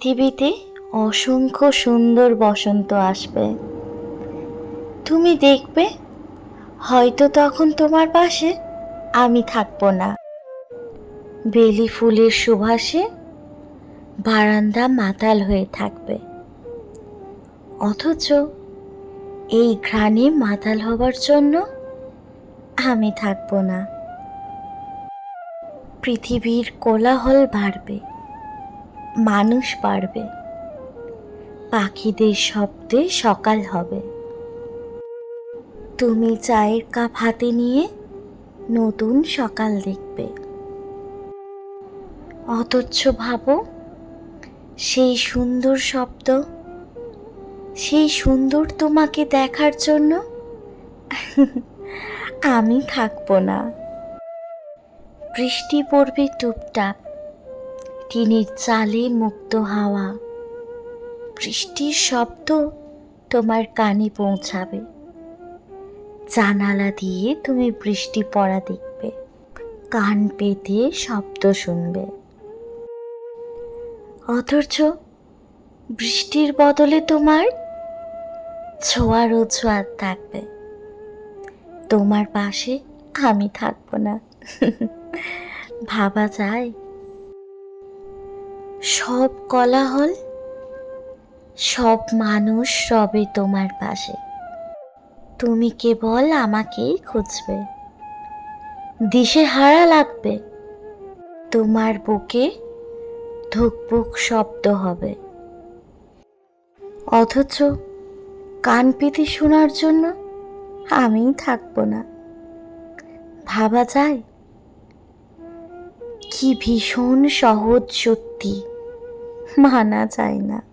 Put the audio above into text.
পৃথিবীতে অসংখ্য সুন্দর বসন্ত আসবে। তুমি দেখবে, হয়তো তখন তোমার পাশে আমি থাকব না। বেলি ফুলের সুবাসে বারান্দা মাতাল হয়ে থাকবে। অথচ এই ঘ্রাণে মাতাল হবার জন্য আমি থাকব না। পৃথিবীর কোলাহল বাড়বে। মানুষ পারবে। পাখিদের শব্দে সকাল হবে। তুমি চায়ের কাপ হাতে নিয়ে নতুন সকাল দেখবে। অথচ ভাবো, সেই সুন্দর শব্দ, সেই সুন্দর তোমাকে দেখার জন্য আমি থাকব না। বৃষ্টি পড়বে টুপটাপ টিনের চালে মুক্ত হাওয়া। বৃষ্টির শব্দ তোমার কানে পৌঁছাবে। জানালা দিয়ে তুমি বৃষ্টি পড়া দেখবে। কান পেতে শব্দ শুনবে। অথচ বৃষ্টির বদলে তোমার ছোঁয়ার ছোঁয়ার থাকবে। তোমার পাশে আমি থাকব না। ভাবা যায় সব কলাহল, সব মানুষ রবে তোমার পাশে। তুমি কেবল আমাকেই খুঁজবে। দিশে হারা লাগবে। তোমার বুকে ধুকপুক শব্দ হবে। অথচ কান পেতে শোনার জন্য আমি থাকব না। ভাবা যায়? কি ভীষণ সহজ সত্যি। মানা চায় না।